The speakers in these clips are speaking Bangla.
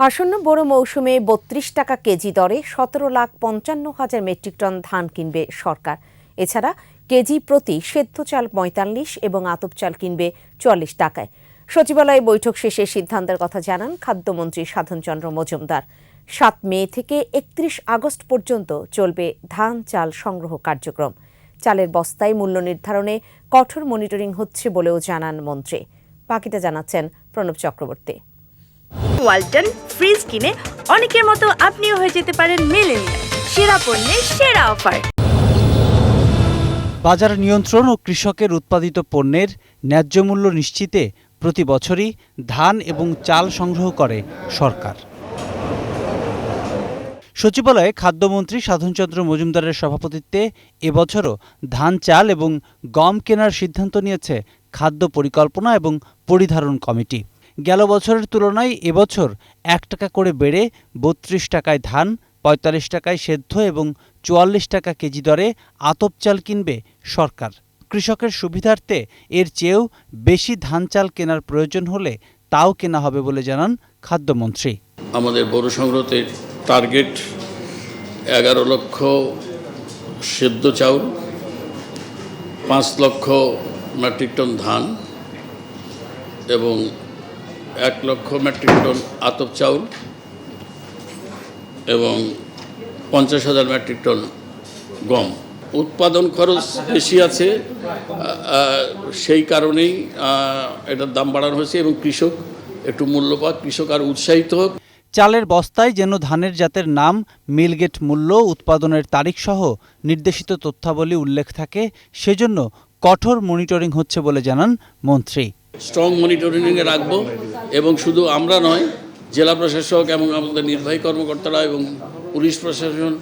আসন্ন বড় মৌসুমে বত্রিশ টাকা কেজি দরে সতেরো লাখ পঞ্চান্ন হাজার মেট্রিক টন ধান কিনবে সরকার। এছাড়া কেজি প্রতি সেদ্ধ চাল পঁয়তাল্লিশ এবং আতপ চাল কিনবে চুয়াল্লিশ টাকায়। সচিবালয়ে বৈঠক শেষে সিদ্ধান্তের কথা জানান খাদ্যমন্ত্রী সাধনচন্দ্র মজুমদার। সাত মে থেকে একত্রিশ আগস্ট পর্যন্ত চলবে ধান চাল সংগ্রহ কার্যক্রম। চালের বস্তায় মূল্য নির্ধারণে কঠোর মনিটরিং হচ্ছে বলেও জানান মন্ত্রী। বাকিটা জানাচ্ছেন প্রণব চক্রবর্তী। ওয়ালটন ফ্রিজ কিনে অনেকের মতো আপনিও হয়ে যেতে পারেন মেলেনিয়া সেরা পণ্যের সেরা অফার। বাজার নিয়ন্ত্রণ ও কৃষকের উৎপাদিত পণ্যের ন্যায্য মূল্য নিশ্চিতে প্রতি বছরই ধান এবং চাল সংগ্রহ করে সরকার। সচিবালয়ে খাদ্যমন্ত্রী সাধনচন্দ্র মজুমদারের সভাপতিত্বে এবছরও ধান, চাল এবং গম কেনার সিদ্ধান্ত নিয়েছে খাদ্য পরিকল্পনা এবং পরিধারণ কমিটি। গেল বছরের তুলনায় এবছর এক টাকা করে বেড়ে বত্রিশ টাকায় ধান, পঁয়তাল্লিশ টাকায় সেদ্ধ এবং চুয়াল্লিশ টাকা কেজি দরে আতপ চাল কিনবে সরকার। কৃষকের সুবিধার্থে এর চেয়েও বেশি ধান চাল কেনার প্রয়োজন হলে তাও কেনা হবে বলে জানান খাদ্যমন্ত্রী। আমাদের বড় সংগ্রহতে টার্গেট এগারো লক্ষ সেদ্ধ চাউল, পাঁচ লক্ষ মেট্রিক টন ধান এবং এক লক্ষ মেট্রিক টন আতপ চাউল এবং পঞ্চাশ হাজার মেট্রিক টন গম। উৎপাদন খরচ বেশি আছে সেই কারণেই এটার দাম বাড়ানো হয়েছে এবং কৃষক একটু মূল্য পাক কৃষক আর উৎসাহিত হোক। চালের বস্তায় যেন ধানের জাতের নাম, মিলগেট মূল্য, উৎপাদনের তারিখ সহ নির্দেশিত তথ্যাবলী উল্লেখ থাকে, সেজন্য কঠোর মনিটরিং হচ্ছে বলে জানান মন্ত্রী। স্ট্রং মনিটরিংয়ে রাখব এবং শুধু আমরা নয় জেলা প্রশাসক এবং আমাদের নির্বাহী কর্মকর্তারা এবং পুলিশ প্রশাসন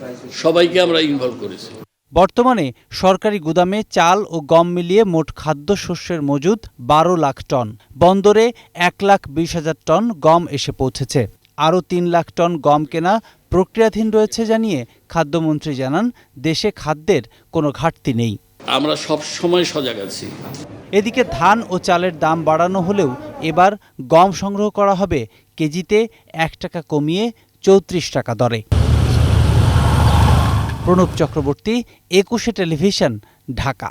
সবাইকে আমরা ইনভলভ করেছি। বর্তমানে সরকারি গুদামে চাল ও গম মিলিয়ে মোট খাদ্যশস্যের মজুদ বারো লাখ টন। বন্দরে এক লাখ বিশ হাজার টন গম এসে পৌঁছেছে। আরও তিন লাখ টন গম কেনা প্রক্রিয়াধীন রয়েছে জানিয়ে খাদ্যমন্ত্রী জানান দেশে খাদ্যের কোনো ঘাটতি নেই। আমরা সব সময় সজাগ আছি। এদিকে ধান ও চালের দাম বাড়ানো হলেও এবার গম সংগ্রহ করা হবে কেজিতে এক টাকা কমিয়ে চৌত্রিশ টাকা দরে। প্রণব চক্রবর্তী, একুশে টেলিভিশন, ঢাকা।